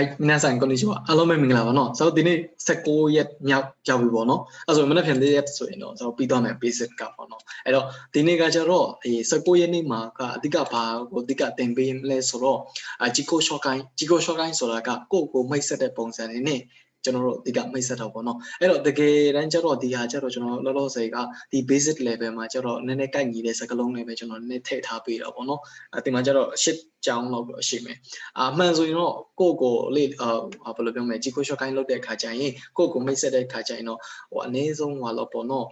Hi မနက်ဆိုင် konnichiwa အားလုံးပဲမင်္ဂလာပါเนาะဆိုတော့ဒီနေ့16ရက်မြောက်ရောက်ပြီပေါ့เนาะအဲ့ဆိုမနက်ဖြန်၄ရက်ဆိုရင်တော့ဆိုတော့ပြီးသွားမယ် basic ကပေါ့เนาะအဲ့တော့ဒီနေ့ကကျတော့အေး16ရက်နေ့မှာကအဓိကဘာကိုအဓိကသင်ပေးလဲဆိုတော့ Jiko Shokai Jiko Shokai ဆိုတာကကိုယ့်ကိုမိတ်ဆက်တဲ့ပုံစံတွေနဲ့ ကျွန်တော်တို့အဓိကမိတ်ဆက်တော့ပေါ့နော်အဲ့တော့တကယ်တမ်းကျတော့ဒီဟာကျတော့ကျွန်တော်လောလောဆယ်ကဒီ basic level မှာကျတော့နည်းနည်းကိုက်ညီတဲ့စကားလုံးတွေပဲကျွန်တော်နည်းနည်းထည့်ထားပေးတာပေါ့နော်အဲ့ဒီမှာကျတော့ ship ကြောင်းလောက်တော့ရှိမယ်အာမှန်ဆိုရင်တော့ကိုယ့်ကိုလေအာဘယ်လိုပြောမလဲជីကို short gain လုပ်တဲ့အခါကျရင်ကိုယ့်ကိုမိတ်ဆက်တဲ့အခါကျရင်တော့ဟိုအနည်းဆုံးဟိုလောက်ပေါ့နော်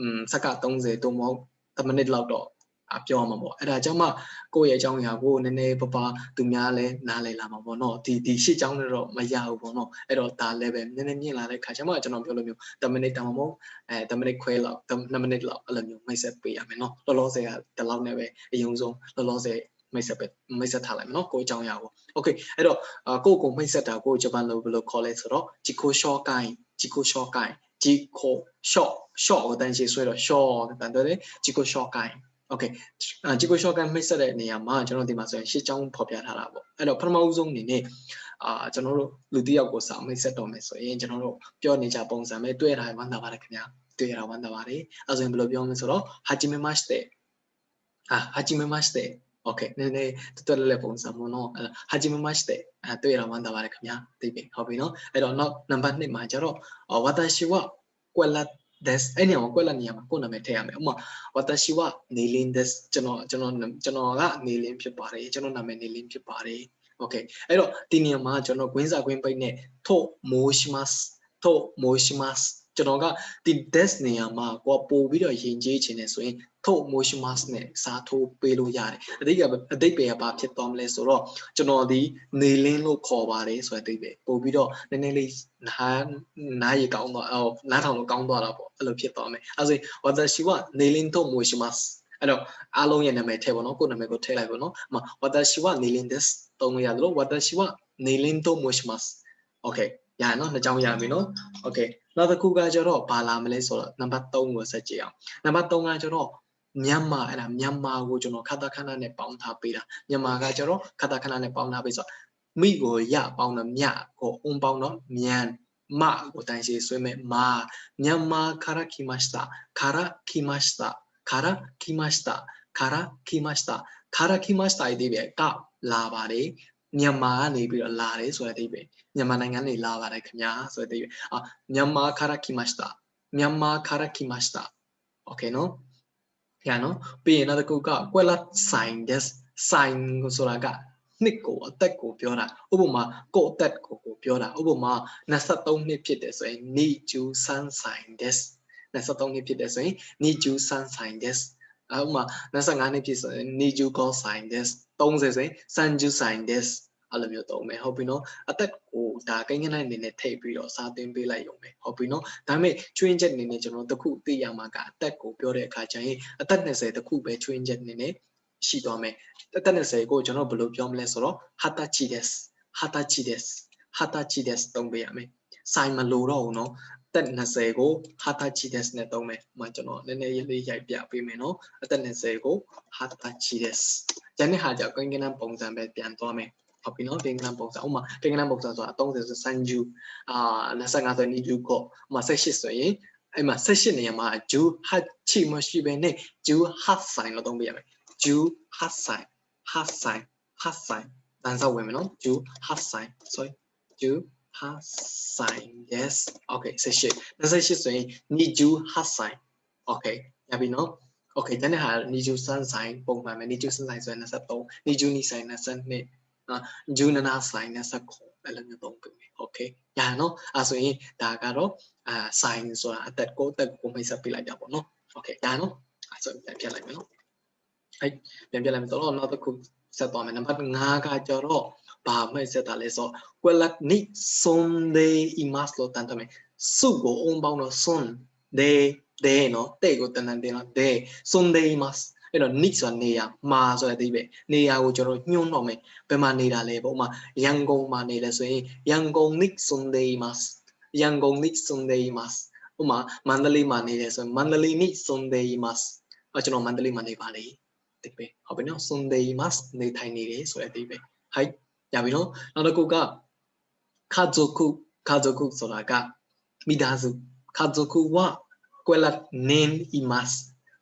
อืมစက္က30သို့မဟုတ်10မိနစ်လောက်တော့ အပြောမှာပေါ့အဲ့ဒါကြောင့်မှကိုယ့်ရဲ့အကြောင်းအရာကိုနည်းနည်းပပသူများလည်းနားလည်လာမှာပေါ့နော်ဒီဒီရှစ်ကြောင်းလည်းတော့မရဘူးပေါ့နော်အဲ့တော့ဒါလည်းပဲနည်းနည်းမြင့်လာတဲ့ခါကျမှကျွန်တော်ပြောလို့မျိုး10မိနစ်တောင်မဟုတ်အဲ10မိနစ်ခွဲလောက်10မိနစ်လောက်အဲ့လိုမျိုးမိတ်ဆက်ပေးရမယ်နော်လောလောဆယ်ကဒီလောက်နဲ့ပဲအယုံဆုံးလောလောဆယ်မိတ်ဆက်ပဲမိတ်ဆက်ထားလိုက်မယ်နော်ကိုအကြောင်းအရာကို Okay အဲ့တော့ကိုကိုမိတ်ဆက်တာကိုဂျပန်လိုဘယ်လိုခေါ်လဲဆိုတော့ Jiko Shokai Jiko Shokai Jiko Shok Shok ကိုတန်းရှင်းဆွဲတော့ Shok တန်းတော့ Jiko Shokai okay အာဂျီကိုရှော့ကန်မိတ်ဆက်တဲ့နေရာမှာကျွန်တော်ဒီမှာဆိုရင်ရှစ်ချောင်းဖော်ပြထားတာပေါ့အဲ့တော့ပထမဦးဆုံးအနေနဲ့အာကျွန်တော်တို့လူတစ်ယောက်ကိုစာမိတ်ဆက်တော့မယ်ဆိုရင်ကျွန်တော်တို့ပြောနေကြပုံစံပဲတွေ့တာဝမ်းသာပါတယ်ခင်ဗျာတွေ့ရတာဝမ်းသာပါတယ်အဲ့ဆိုရင်ဘယ်လိုပြောမလဲဆိုတော့ဟာဂျီမေမတ်တဲ့ဟာဟာဂျီမေမတ်တဲ့ okay နည်းနည်းတော်တော်လေးပုံစံမို့နော်ဟာဂျီမေမတ်တဲ့အဲတွေ့ရတာဝမ်းသာပါတယ်ခင်ဗျာသိပြီဟုတ်ပြီနော်အဲ့တော့နောက်နံပါတ်2မှာကျတော့ဝါတာရှိဝကွက်လတ် this အဲ့နေရာမှာကွက်လက်နေရာမှာကိုယ်နာမည်ထည့်ရမယ်ဥပမာဝတရှိဝနေလင်း this ကျွန်တော်ကျွန်တော်ကျွန်တော်ကနေလင်းဖြစ်ပါတယ်ကျွန်တော်နာမည်နေလင်းဖြစ်ပါတယ် okay အဲ့တော့ဒီနေရာမှာကျွန်တော် gwin စာ gwin ပိတ်နဲ့ထို့မိုးရှိမတ်ထို့မိုးရှိမတ် ကျွန်တော်ကဒီ this နေရာမှာကိုပို့ပြီးတော့ယဉ်ကျေးခြင်းနဲ့ဆိုရင်ထို့ motion mask နဲ့စားထိုးပေးလို့ရတယ်အတိတ်ကအတိတ်ပဲဘာဖြစ်သွားမလဲဆိုတော့ကျွန်တော်ဒီနေလင်းလို့ခေါ်ပါတယ်ဆိုတဲ့အတိတ်ပဲပို့ပြီးတော့နည်းနည်းလေးနားနားရကောင်းတော့အော်နားထောင်လို့ကောင်းသွားတာပေါ့အဲ့လိုဖြစ်သွားမယ်အဲဆိုဝါသရှိကနေလင်းထို့ motion mask အဲ့တော့အားလုံးရဲ့နာမည်ထည့်ပါတော့ကိုယ်နာမည်ကိုထည့်လိုက်ပါတော့။မဝတရှိဝနေလင်း this တုံးလို့ရတယ်လို့ဝတရှိဝနေလင်းတော့ motion okay ရရနော်နှစ်ကြောင်းရပြီနော် okay နောက်တစ်ခုကကျတော့ဘာလာမလဲဆိုတော့နံပါတ်3ကိုဆက်ကြည့်အောင်နံပါတ်3ကကျတော့မြန်မာအဲ့ဒါမြန်မာကိုကျွန်တော်ခတာခဏနဲ့ပေါင်းထားပေးတာမြန်မာကကျတော့ခတာခဏနဲ့ပေါင်းထားပေးဆိုမိကိုရပေါင်းတော့မြကိုအုံပေါင်းတော့မြန်မကိုတန်ရှည်ဆွဲမဲ့မာမြန်မာခရခိမစတာခရခိမစတာခရခိမစတာခရခိမစတာခရခိမစတာဒီပဲကလာပါတယ် မြန်မာကနေပြီးတော့လာတယ်ဆိုတဲ့အဓိပ္ပာယ်မြန်မာနိုင်ငံနေလာပါတယ်ခင်ဗျာဆိုတဲ့အဓိပ္ပာယ်အာမြန်မာခရခိမစတာမြန်မာခရခိမစတာโอเคနော်ရနော်ပြီးရင်နောက်တစ်ခုကကွက်လတ်ဆိုင် des ဆိုင်ကိုဆိုတာကနှစ်ကိုအသက်ကိုပြောတာဥပမာကိုအသက်ကိုကိုပြောတာဥပမာ23နှစ်ဖြစ်တယ်ဆိုရင်နီကျူဆန်းဆိုင် des 23နှစ်ဖြစ်တယ်ဆိုရင်နီကျူဆန်းဆို င် des ဥပမာ25နှစ်ဖြစ်ဆိုရင်နီကျူကောဆိုင် des 30ဆိုရင်စန်ဂျူဆိုင် des အဲ့လိုမျိုးသုံးမယ်ဟုတ်ပြီနော်အသက်ကိုဒါကိန်းကနအနေနဲ့ထိပ်ပြီးတော့စာသင်ပေးလိုက်ရုံပဲဟုတ်ပြီနော်ဒါပေမဲ့ချွင်းချက်အနေနဲ့ကျွန်တော်တခုသိရမှာကအသက်ကိုပြောတဲ့အခါကျရင်အသက်20တခုပဲချွင်းချက်အနေနဲ့ရှိသွားမယ်အသက်20ကိုကျွန်တော်ဘယ်လိုပြောမလဲဆိုတော့ဟာတာချီဒက်စ်ဟာတာချီဒက်စ်ဟာတာချီဒက်စ်သုံးပေးရမယ်ဆိုင်မလို့တော့ဘူးနော် သက်20ကိုဟာတာချီဒက်စ်နဲ့သုံးမယ်။မှကျွန်တော်နည်းနည်းလေးရိုက်ပြပေးမယ်နော်။အသက်20ကိုဟာတာချီဒက်စ်။ကျန်တဲ့ဟာကြောင့်ကိန်းကနပုံစံပဲပြန်သွားမယ်။ဟုတ်ပြီနော်ကိန်းကနပုံစံဥမာကိန်းကနပုံစံဆိုတာ30ဆိုစန်ဂျူအာ25ဆိုနီဂျူကိုဥမာ18ဆိုရင်အဲ့မှာ18နေရာမှာဂျူဟတ်ချီမရှိဘဲနဲ့ဂျူဟတ်ဆိုင်လို့သုံးပြရမယ်ဂျူဟတ်ဆိုင်ဟတ်ဆိုင်ဟတ်ဆိုင်တန်းစားဝင်မယ်နော်ဂျူဟတ်ဆိုင် sorry ဂျူ ဟတ်ဆိုင် yes okay 18 28ဆိုရင်နီဂျူဟတ်ဆိုင် okay ရပြီနော် okay တနေ့ဟာနီဂျူဆန်ဆိုင်ပုံမှန်ပဲနီဂျူဆန်ဆိုင်ဆိုရင်23နီဂျူနီဆိုင်22ဂျူနနာဆိုင်နဲ့ဆက်ခေါ်အဲ့လိုမျိုးသုံးပေးမယ်โอเคရနော်အဲဆိုရင်ဒါကတော့အာဆိုင်ဆိုတာအသက်ကိုအသက်ကိုမိတ်ဆက်ပေးလိုက်တာပေါ့နော်โอเคရနော်အဲဆိုပြန်ပြလိုက်မယ်နော်အဲ့ပြန်ပြလိုက်မယ်ဆိုတော့နောက်တစ်ခု ဆက်သွားမယ်နံပါတ်5ကကျတော့ဘာမိတ်ဆက်တာလဲဆိုကွက်လက်နိစွန်ဒေအီမတ်လို့တန်တမယ်စုကိုအုံပေါင်းတော့စွန်ဒေဒေနော်တဲ့ကိုတန်တန်တင်တော့ဒေစွန်ဒေအီမတ်အဲ့တော့ nick ဆိုတာနေရာမာဆိုတဲ့အဓိပ္ပာယ်နေရာကိုကျွန်တော်ညှို့တော့မယ်ဘယ်မှာနေတာလဲပေါ့ဥမာရန်ကုန်မှာနေလဲဆိုရင်ရန်ကုန် nick sunday mas ရန်ကုန် nick sunday mas ဥမာမန္တလေးမှာနေလဲဆိုရင်မန္တလေး nick sunday mas အကျွန်တော်မန္တလေးမှာနေပါလေ တိပဲဟုတ်ပြီနော် Sunday mas နေထိုင်နေတယ်ဆိုတဲ့အတိပဲဟိုက်ရပြီနော်နောက်တစ်ခုက kazoku kazoku ဆိုတာကမိသားစု kazoku wa kuelat nen imas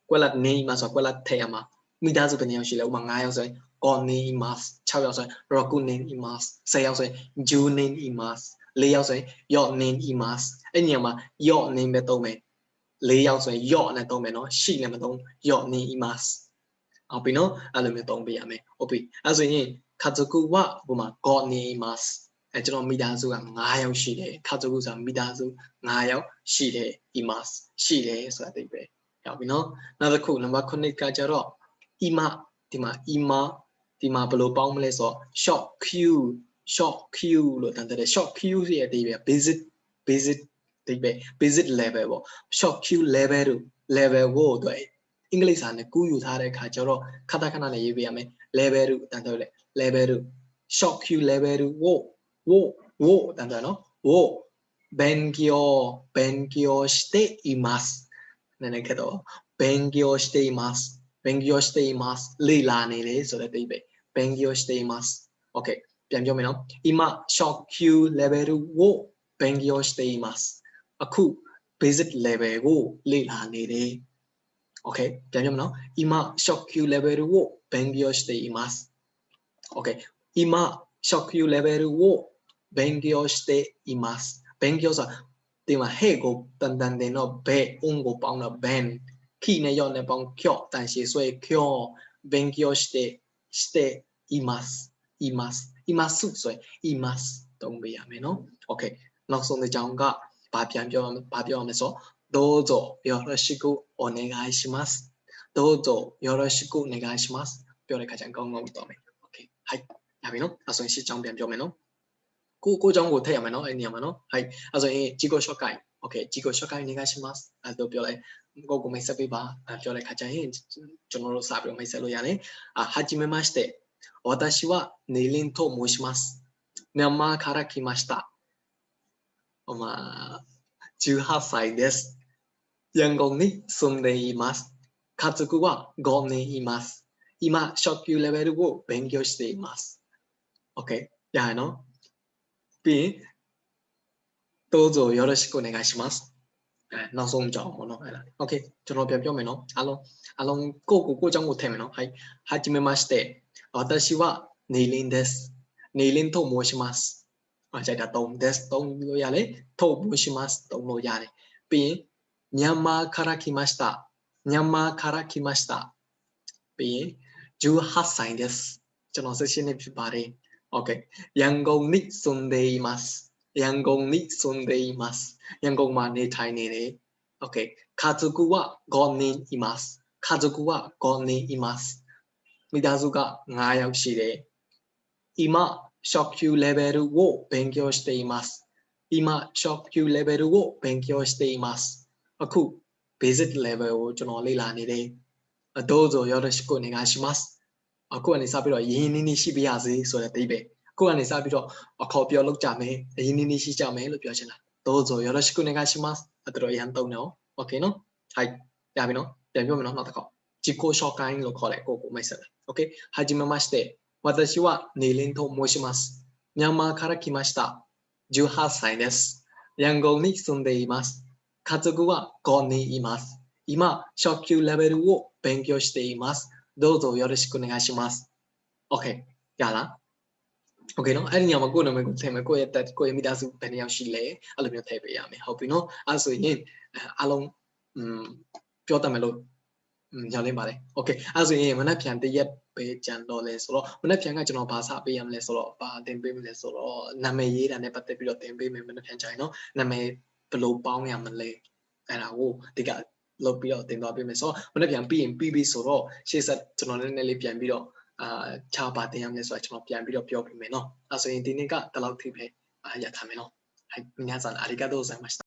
kuelat nen imas ဆိုတာ kuelat ထဲမှာမိသားစုဘယ်နှယောက်ရှိလဲဥပမာ9ယောက်ဆိုရင် koni imas 6ယောက်ဆိုရင် roku nen imas 10ယောက်ဆိုရင် ju nen imas 4ယောက်ဆိုရင် yo nen imas အဲ့ညမှာ yo nen ပဲသုံးမယ်4ယောက်ဆိုရင် yo နဲ့သုံးမယ်နော်ရှိလည်းမသုံး yo nen imas ဟုတ်ပြီနော်အဲ့လိုမျိုးသုံးပေးရမယ်ဟုတ်ပြီအဲ့ဆိုရင်ခါဇကုဝဥပမာ God names အဲကျွန်တော်မိသားစုက9ယောက်ရှိတယ်ခါဇကုဆိုတာမိသားစု9ယောက်ရှိတယ် imas ရှိတယ်ဆိုတာသိပဲဟုတ်ပြီနော်နောက်တစ်ခုနံပါတ်9ကကြတော့ ima ဒီမှာ ima ဒီမှာဘယ်လိုပေါင်းမလဲဆိုတော့ short queue short queue လို့တန်တဲ့ short queue ရဲ့အဓိပ္ပာယ် basic basic ဒီပဲ basic level ပေါ့ short queue level တို့ level ကိုတို့ အင်္ဂလိပ်စာနဲ့ကူးယူထားတဲ့အခါကျတော့ခဏခဏနဲ့ရေးပေးရမယ် level တို့တန်တဲ့ level တို့ short queue level တို့ wo wo wo တန်တဲ့နော် wo 勉強勉強していますနည်းနည်းခက်တော့勉強しています勉強していますလေ့လာနေတယ်ဆိုတဲ့အဓိပ္ပာယ်勉強しています okay ပြန်ပြောမယ်နော်今 short queue level を勉強していますအခု basic level ကိုလေ့လာနေတယ် okay ပြန်ပြောမယ်နော်今 short queue level を勉強しています okay 今 short queue level を勉強しています勉強ဆိုတာဒီမှာ hey ကိုတန်တန်တင်တော့ be un ကိုပေါင်းတော့ ben ခိနဲ့ရော့နဲ့ပေါင်းကျော့တန်ရှည်ဆွဲကျော့勉強してしていますいますいますဆိုရင်いますတုံးပေးရမယ်နော် okay နောက်ဆုံးတစ်ကြောင်းကဘာပြန်ပြောဘာပြောရမလဲဆို どうぞよろしくお願いしますどうぞよろしくお願いしますပြောတဲ့ခါကျရင်ကောင်းကောင်းတော့မယ် okay はいရပြီနော်အဲဆိုရင်ရှစ်ကြောင်းပြန်ပြောမယ်နော်ကိုကိုကြောင်းကိုထည့်ရမယ်နော်အဲ့နေရာမှာနော်はいအဲဆိုရင်ជីကို short guide okay ជីကို short guide お願いしますအဲတော့ပြောလိုက်ကိုကိုမိတ်ဆက်ပေးပါအဲပြောတဲ့ခါကျရင်ကျွန်တော်တို့စပြီးမိတ်ဆက်လို့ရတယ်あはじめまして私はネイリンと申しますမြန်မာから来ましたおま18歳です ヤンゴンに住んでいます家族は5人います今初級レベルを勉強しています OK やはの B どうぞよろしくお願いしますအဲနောက်ဆုံးကြောင်းပေါ့နော်အဲ့ဒါ Okay ကျွန်တော်ပြန်ပြောမယ်နော်အားလုံးအားလုံးကိုကိုကိုကြောင်းကိုထည့်မယ်နော်はいはじめまして私はネイリンですネイリンと申しますあじゃあတုံး です တုံးလို့ရတယ်と申しますတုံးလို့ရတယ်ပြီးရင် မြန်မာから来ましたမြန်မာから来ましたပြီးရင်18歳ですကျွန်တော်16နှစ်ဖြစ်ပါတယ် Okay ရန်ကုန်に住んでいますရန်ကုန်に住んでいますရန်ကုန်မှာနေထိုင်နေတယ် Okay 家族は5人います家族は5人いますမိသားစုက9ယောက်ရှိတယ်今 shock Q level を勉強しています今 shock Q level を勉強しています အခု basic level ကိုကျွန်တော်လေ့လာနေတယ်どうぞよろしくお願いしますအခုကနေစပြီးတော့ရင်းနှီးနှီးရှိပါရစေဆိုတဲ့အဓိပ္ပာယ်အခုကနေစပြီးတော့အခေါ်ပြောလုပ်ကြမယ်ရင်းနှီးနှီးရှိကြမယ်လို့ပြောချင်တာどうぞよろしくお願いしますအဲ့တော့ရန်တုံးနော်โอเคနော်ဟိုက်ရပြီနော်ပြန်ပြောမယ်နော်နောက်တစ်ခေါက်自己紹介လို့ခေါ်တယ်ကိုကိုမိတ်ဆက်တယ်โอเคはじめまして私はネイリンと申しますミャンマーから来ました18歳ですヤンゴンに住んでいます 家族は5人います今初級レベルを勉強していますどうぞよろしくお願いします OK ရလား OK နော်အဲ့ဒီညမှာကိုယ့်နာမည်ကိုထည့်မယ်ကိုယ့်ရဲ့တက်ကိုယ့်ရဲ့မိသားစုဘယ်နှစ်ယောက်ရှိလဲအဲ့လိုမျိုးထည့်ပေးရမယ်ဟုတ်ပြီနော်အဲ့ဆိုရင်အားလုံးอืมပြောတတ်မယ်လို့ညလင်းပါတယ် Okay အဲ့ဆိုရင်မနက်ဖြန်တရက်ပဲကြံတော့လဲဆိုတော့မနက်ဖြန်ကကျွန်တော်ဘာစာပေးရမလဲဆိုတော့ဘာတင်ပေးမလဲဆိုတော့နာမည်ရေးတာနဲ့ပတ်သက်ပြီးတော့တင်ပေးမယ်မနက်ဖြန်ကြရင်နော်နာမည် ဘယ်လိုပေါင်းရမလဲအဲ့ဒါကိုဒီကလုပ်ပြီးတော့တင်သွားပေးမယ်ဆိုတော့မနေ့ပြန်ပြီးရင်ပြီးပြီဆိုတော့ရှေ့ဆက်ကျွန်တော်နည်းနည်းလေးပြန်ပြီးတော့အာချာပါတင်ရမလဲဆိုတော့ကျွန်တော်ပြန်ပြီးတော့ပြောပြမယ်နော်အဲဆိုရင်ဒီနေ့ကဒီလောက်ထိပဲအာရထားမယ်နော်はい皆さんありがとうございました